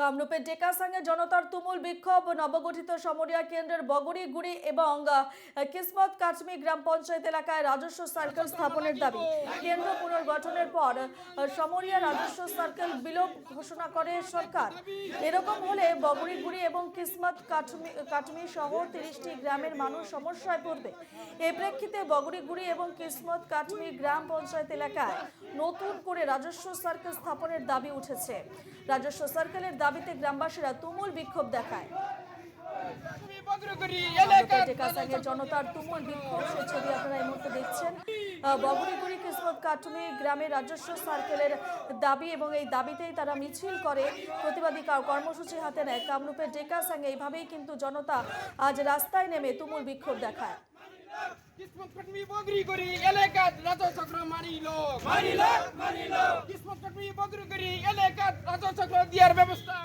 কামরূপের ডেকাসাঙ্গে জনতার তুমুল বিক্ষোভ, নবগঠিত সমরিয়া কেন্দ্রের বগরিগুড়ি এবং কিসমত কাটমি গ্রাম পঞ্চায়েত এলাকায় রাজস্ব সার্কেল স্থাপনের দাবি। কেন্দ্র পুনর্গঠনের পর সমরিয়া রাজস্ব সার্কেল বিলোপ ঘোষণা করে সরকার। এরকম হলে বগরিগুড়ি এবং কিসমত কাটমি কাটমি সহ তিরিশটি গ্রামের মানুষ সমস্যায় পড়বে। এই প্রেক্ষিতে বগরিগুড়ি এবং কিসমত কাটমি গ্রাম পঞ্চায়েত এলাকায় নতুন করে রাজস্ব সার্কেল স্থাপনের দাবি উঠেছে। রাজস্ব সার্কেলের দাবিতে গ্রামবাসীরা তুমুল বিক্ষোভ দেখায়। বগ্রগড়ি এলাকা টেকাসাঙ্গের জনতার তুমুল বিক্ষোভ সে ছবি আপনারা এই মুহূর্তে দেখছেন। আহ, কিসমত কাটুমি গ্রামে রাজস্ব সার্কেলের দাবি এবং এই দাবিতেই তারা মিছিল করে প্রতিবাদী কর্মসূচি হাতে নেয়। কামরূপের এইভাবেই কিন্তু জনতা আজ রাস্তায় নেমে তুমুল বিক্ষোভ দেখায়। কিসমত কটমি রাজচক্র কিসমত কটমি রাজচক্র দিয়ার ব্যবস্থা